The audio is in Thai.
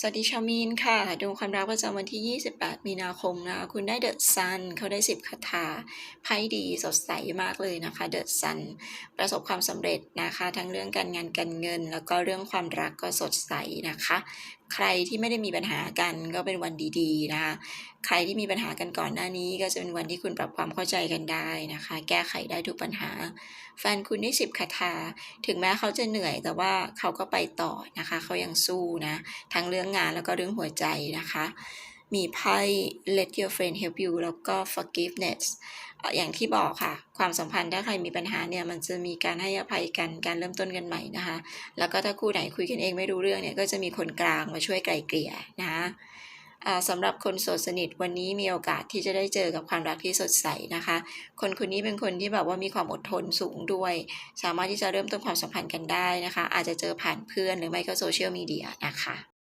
สวัสดีชาวมีนค่ะ ดวงความรักประจำวันที่ 28 มีนาคมนะคะคุณได้เดอะซันเขาได้ 10คาถาไพ่ดีสดใสมากเลยนะคะเดอะซันประสบความสำเร็จนะคะ ทั้งเรื่องการงานการเงิน แล้วก็เรื่องความรักก็สดใสนะคะ ใครที่ไม่ได้มีปัญหากันก็เป็นวันดีๆนะคะ ใครที่มีปัญหากันก่อนหน้านี้ ก็จะเป็นวันที่คุณปรับความเข้าใจกันได้นะคะ แก้ไขได้ทุกปัญหา แฟนคุณได้สิบคาถาถึงแม้เขาจะเหนื่อยแต่ว่าเขาก็ไปต่อนะคะ เขายังสู้นะ ทั้งเรื่องงานแล้วก็เรื่องหัวใจนะคะ มีไพ่ let your friend help you แล้วก็ forgiveness เอ่อย่างที่บอกค่ะ ความสัมพันธ์ถ้าใครมีปัญหาเนี่ย มันจะมีการให้อภัยกันการเริ่มต้นกันใหม่นะคะ แล้วก็ถ้าคู่ไหนคุยกันเองไม่รู้เรื่องเนี่ย ก็จะมีคนกลางมาช่วยไกล่เกลี่ยนะคะสำหรับคนโสดสนิทวันนี้มีโอกาสที่จะได้เจอกับความรักที่สดใสนะคะ คนคนนี้เป็นคนที่แบบว่ามีความอดทนสูงด้วย สามารถที่จะเริ่มต้นความสัมพันธ์กันได้นะคะ อาจจะเจอผ่านเพื่อนหรือไม่ก็โซเชียลมีเดียนะคะ